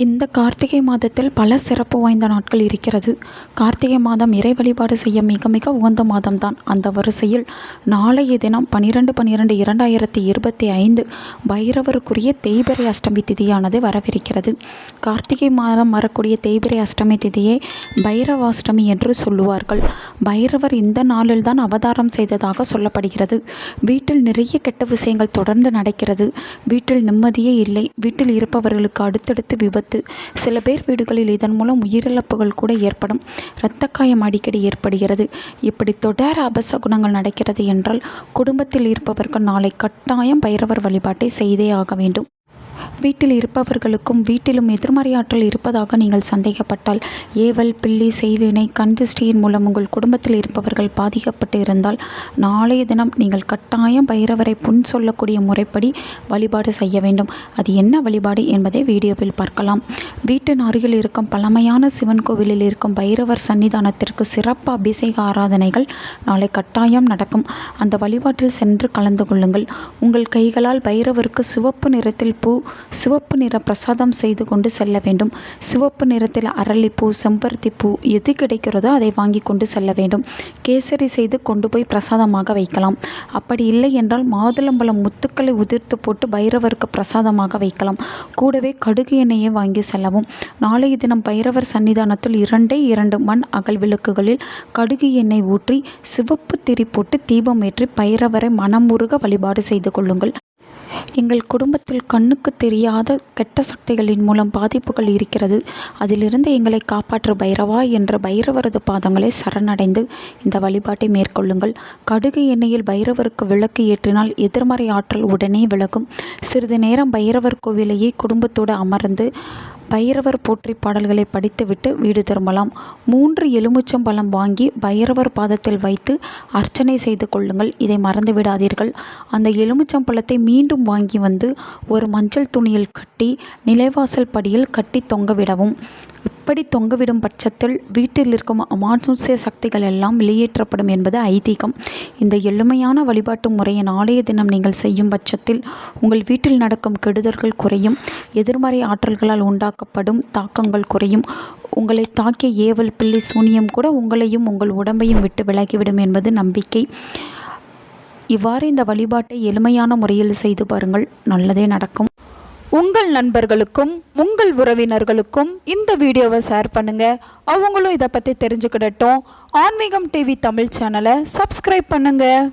இந்த கார்த்திகை மாதத்தில் பல சிறப்பு வாய்ந்த நாட்கள் இருக்கிறது. கார்த்திகை மாதம் இறை வழிபாடு செய்ய மிக மிக உகந்த மாதம்தான். அந்த வரிசையில் நாளைய தினம் பனிரெண்டு பன்னிரெண்டு இரண்டாயிரத்தி இருபத்தி ஐந்து பைரவருக்குரிய தேய்பிரை அஷ்டமி திதியானது வரவிருக்கிறது. கார்த்திகை மாதம் வரக்கூடிய தேய்பிரை அஷ்டமி திதியை பைரவாஷ்டமி என்று சொல்லுவார்கள். பைரவர் இந்த நாளில் தான் அவதாரம் செய்ததாக சொல்லப்படுகிறது. வீட்டில் நிறைய கெட்ட விஷயங்கள் தொடர்ந்து நடக்கிறது. வீட்டில் நிம்மதியே இல்லை. வீட்டில் இருப்பவர்களுக்கு அடுத்தடுத்து விபத்து சில பேர் வீடுகளில் இதன் மூலம் உயிரிழப்புகள் கூட ஏற்படும். இரத்த காயம் அடிக்கடி ஏற்படுகிறது. இப்படி தொடர் அபசகுணங்கள் நடக்கிறது என்றால் குடும்பத்தில் இருப்பவர்கள் நாளை கட்டாயம் பைரவர் வழிபாட்டை செய்தே ஆக வேண்டும். வீட்டில் இருப்பவர்களுக்கும் வீட்டிலும் எதிர்மறை ஆற்றல் இருப்பதாக நீங்கள் சந்தேகப்பட்டால் ஏவல் பில்லி செய்வினை கண்டிஷ்டியின் மூலம் உங்கள் குடும்பத்தில் இருப்பவர்கள் பாதிக்கப்பட்டு இருந்தால் நாளைய தினம் நீங்கள் கட்டாயம் பைரவரை புண் சொல்லக்கூடிய முறைப்படி வழிபாடு செய்ய வேண்டும். அது என்ன வழிபாடு என்பதை வீடியோவில் பார்க்கலாம். வீட்டின் அருகில் இருக்கும் பழமையான சிவன் கோவிலில் இருக்கும் பைரவர் சன்னிதானத்திற்கு சிறப்பு அபிஷேக ஆராதனைகள் நாளை கட்டாயம் நடக்கும். அந்த வழிபாட்டில் சென்று கலந்து கொள்ளுங்கள். உங்கள் கைகளால் பைரவருக்கு சிவப்பு நிறத்தில் பூ சிவப்பு நிற பிரசாதம் செய்து கொண்டு செல்ல வேண்டும். சிவப்பு நிறத்தில் அரளிப்பூ செம்பருத்தி பூ எது கிடைக்கிறதோ அதை வாங்கி கொண்டு செல்ல வேண்டும். கேசரி செய்து கொண்டு போய் பிரசாதமாக வைக்கலாம். அப்படி இல்லை என்றால் மாதுளம்பழம் முத்துக்களை உதிர்த்து போட்டு பைரவருக்கு பிரசாதமாக வைக்கலாம். கூடவே கடுகு எண்ணெயை வாங்கி செல்லவும். நாளைய தினம் பைரவர் சன்னிதானத்தில் இரண்டே இரண்டு மண் அகல் விளக்குகளில் கடுகு எண்ணெய் ஊற்றி சிவப்பு திரி போட்டு தீபம் ஏற்றி பைரவரை மனமுருக வழிபாடு செய்து கொள்ளுங்கள். எங்கள் குடும்பத்தில் கண்ணுக்கு தெரியாத கெட்ட சக்திகளின் மூலம் பாதிப்புகள் இருக்கிறது. அதிலிருந்து எங்களை காப்பாற்று பைரவா என்ற பைரவரது பாதங்களை சரணடைந்து இந்த வழிபாட்டை மேற்கொள்ளுங்கள். கடுகு எண்ணெயில் பைரவருக்கு விளக்கு ஏற்றினால் எதிர்மறை ஆற்றல் உடனே விலகும். சிறிது நேரம் பைரவர் கோவிலையே குடும்பத்தோடு அமர்ந்து பைரவர் போற்றி பாடல்களை படித்துவிட்டு வீடு திரும்பலாம். மூன்று எலுமிச்சம்பழம் வாங்கி பைரவர் பாதத்தில் வைத்து அர்ச்சனை செய்து கொள்ளுங்கள். இதை மறந்து விடாதீர்கள் அந்த எலுமிச்சம்பழத்தை மீண்டும் வாங்கி வந்து ஒரு மஞ்சள் துணியில் கட்டி நிலைவாசல் படியில் கட்டி தொங்கவிடவும் இப்படி தொங்கவிடும் பட்சத்தில் வீட்டில் இருக்கும் அமானுஷ்ய சக்திகள் எல்லாம் வெளியேற்றப்படும் என்பது ஐதீகம். இந்த எளிமையான வழிபாட்டு முறையை நாளைய தினம் நீங்கள் செய்யும் பட்சத்தில் உங்கள் வீட்டில் நடக்கும் கெடுதல்கள் குறையும் எதிர்மறை ஆற்றல்களால் உண்டாக்கப்படும் தாக்கங்கள் குறையும். உங்களை தாக்கிய ஏவல் பிள்ளை சூனியம் கூட உங்களையும் உங்கள் உடம்பையும் விட்டு விலகிவிடும் என்பது நம்பிக்கை. இவ்வாறு இந்த வழிபாட்டை எளிமையான முறையில் செய்து பாருங்கள். நல்லதே நடக்கும். உங்கள் நண்பர்களுக்கும் உங்கள் உறவினர்களுக்கும் இந்த வீடியோவை ஷேர் பண்ணுங்க. அவங்களும் இதை பற்றி தெரிஞ்சுக்கிடட்டும். ஆன்மீகம் டிவி தமிழ் சேனலை சப்ஸ்கிரைப் பண்ணுங்க.